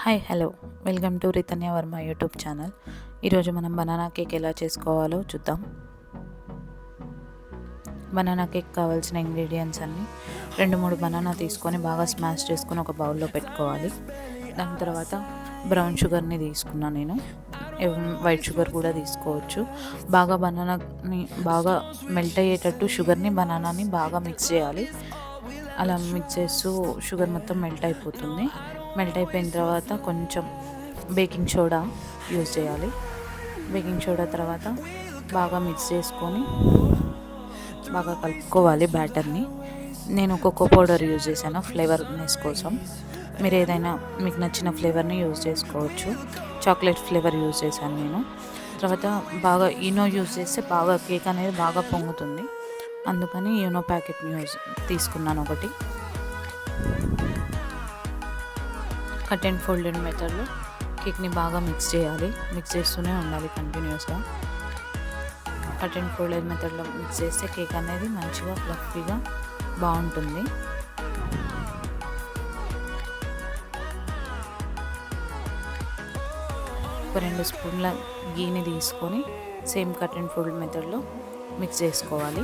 Hi hello. Welcome to Rithanya Varma YouTube channel. ఈరోజు మనం banana cake ఎలా చేసుకోవాలో చూద్దాం. బనానా కేక్ కావాల్సిన ఇంగ్రీడియంట్స్ అన్నీ రెండు మూడు బనానా తీసుకొని బాగా స్మాష్ చేసుకొని ఒక బౌల్లో పెట్టుకోవాలి. దాని తర్వాత బ్రౌన్ షుగర్ని తీసుకున్నాను నేను. వైట్ షుగర్ కూడా తీసుకోవచ్చు. బాగా బనానాని బాగా మెల్ట్ అయ్యేటట్టు షుగర్ని బనానాని బాగా మిక్స్ చేయాలి. అలా మిక్స్ చేస్తూ షుగర్ మొత్తం మెల్ట్ అయిపోతుంది. మెల్ట్ అయిపోయిన తర్వాత కొంచెం బేకింగ్ సోడా యూజ్ చేయాలి. బేకింగ్ సోడా తర్వాత బాగా మిక్స్ చేసుకొని బాగా కలుపుకోవాలి బ్యాటర్ని. నేను కోకో పౌడర్ యూజ్ చేశాను ఫ్లేవర్నెస్ కోసం. మీరు ఏదైనా మీకు నచ్చిన ఫ్లేవర్ని యూజ్ చేసుకోవచ్చు. చాక్లెట్ ఫ్లేవర్ యూజ్ చేశాను నేను. తర్వాత బాగా ఈనో యూజ్ చేస్తే బాగా కేక్ అనేది బాగా పొంగుతుంది. అందుకని యూనో ప్యాకెట్ న్యూస్ తీసుకున్నాను ఒకటి. కట్ అండ్ ఫోల్డెడ్ మెథడ్లో కేక్ని బాగా మిక్స్ చేయాలి. మిక్స్ చేస్తూనే ఉండాలి కంటిన్యూస్గా. కట్ అండ్ ఫోల్డెడ్ మెథడ్లో మిక్స్ చేస్తే కేక్ అనేది మంచిగా ఫ్లఫీగా బాగుంటుంది. ఒక రెండు స్పూన్ల గీని తీసుకొని సేమ్ కట్ అండ్ ఫోల్డ్ మెథడ్లో మిక్స్ చేసుకోవాలి.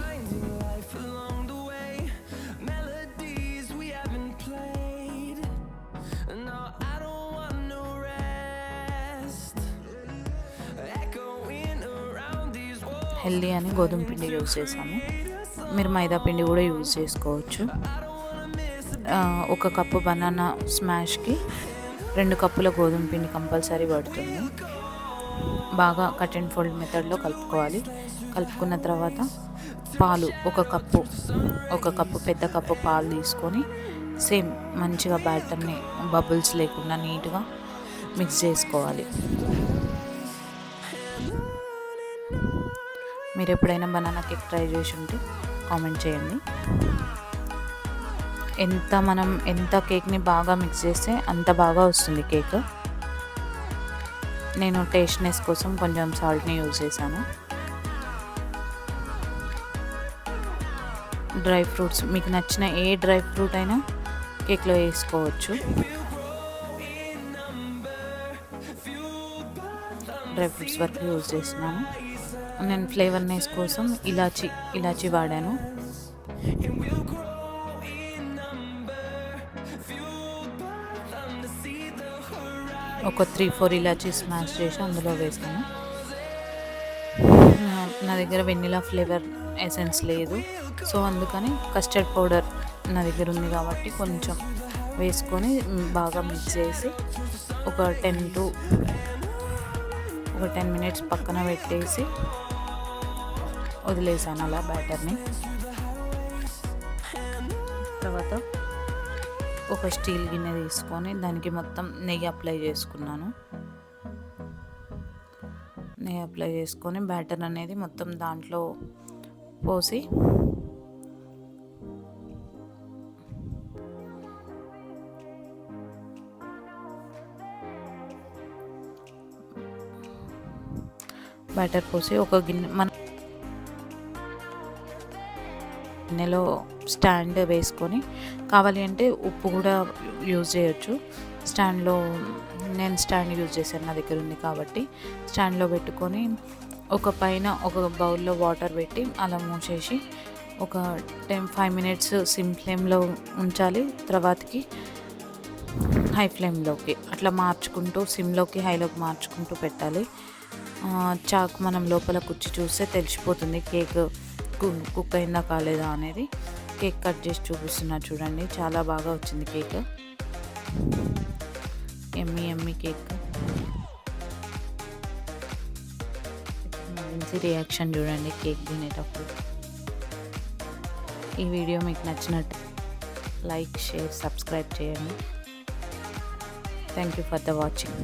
హెల్దీ అని గోధుమ పిండి యూజ్ చేశాము. మీరు మైదా పిండి కూడా యూజ్ చేసుకోవచ్చు. ఒక కప్పు బనానా స్మాష్కి రెండు కప్పుల గోధుమ పిండి కంపల్సరీ పడుతుంది. బాగా కట్ అండ్ ఫోల్డ్ మెథడ్లో కలుపుకోవాలి. కలుపుకున్న తర్వాత పాలు ఒక కప్పు ఒక కప్పు పెద్ద కప్పు పాలు తీసుకొని సేమ్ మంచిగా బ్యాటర్ని బబుల్స్ లేకుండా నీట్గా మిక్స్ చేసుకోవాలి. మీరు ఎప్పుడైనా బనానా కేక్ ట్రై చేసి ఉంటే కామెంట్ చేయండి. ఎంత మనం ఎంత కేక్ని బాగా మిక్స్ చేస్తే అంత బాగా వస్తుంది కేక్. నేను టేస్ట్నెస్ కోసం కొంచెం సాల్ట్ని యూజ్ చేశాను. డ్రై ఫ్రూట్స్ మీకు నచ్చిన ఏ డ్రై ఫ్రూట్ అయినా కేక్లో వేసుకోవచ్చు. డ్రై ఫ్రూట్స్ వరకు యూజ్ చేస్తున్నాను. నేను ఫ్లేవర్నెస్ కోసం ఇలాచి ఇలాచి వాడాను. ఒక త్రీ ఫోర్ ఇలాచి స్మాష్ చేసి అందులో వేసాను. నా దగ్గర వెనిలా ఫ్లేవర్ ఎసెన్స్ లేదు. సో అందుకని కస్టర్డ్ పౌడర్ నా దగ్గర ఉంది కాబట్టి కొంచెం వేసుకొని బాగా మిక్స్ చేసి ఒక టెన్ టు ఒక టెన్ మినిట్స్ పక్కన పెట్టేసి వదిలేసాను అలా బ్యాటర్ని. తర్వాత ఒక స్టీల్ గిన్నె తీసుకొని దానికి మొత్తం నెయ్యి అప్లై చేసుకున్నాను. నెయ్యి అప్లై చేసుకొని బ్యాటర్ అనేది మొత్తం దాంట్లో పోసి బ్యాటర్ పోసి ఒక గిన్నె మన గిన్నెలో స్టాండ్ వేసుకొని కావాలి అంటే ఉప్పు కూడా యూజ్ చేయొచ్చు. స్టాండ్లో నేను స్టాండ్ యూజ్ చేశాను నా దగ్గర ఉంది కాబట్టి స్టాండ్లో పెట్టుకొని ఒక పైన ఒక బౌల్లో వాటర్ పెట్టి అలా మూసేసి ఒక టెన్ ఫైవ్ మినిట్స్ సిమ్ ఫ్లేమ్లో ఉంచాలి. తర్వాతకి హై ఫ్లేమ్లోకి అట్లా మార్చుకుంటూ సిమ్లోకి హైలోకి మార్చుకుంటూ పెట్టాలి. చాకు మనం లోపల కుచ్చి చూస్తే తెలిసిపోతుంది కేక్ కుక్ అయిందా కాలేదా అనేది కేక్ కట్ చేసి చూపిస్తున్నా చూడండి. చాలా బాగా వచ్చింది కేక్. Yummy yummy cake. మంచి రియాక్షన్ చూడండి కేక్ తినేటప్పుడు. ఈ వీడియో మీకు నచ్చినట్టు లైక్ షేర్ సబ్స్క్రైబ్ చేయండి. Thank you for the watching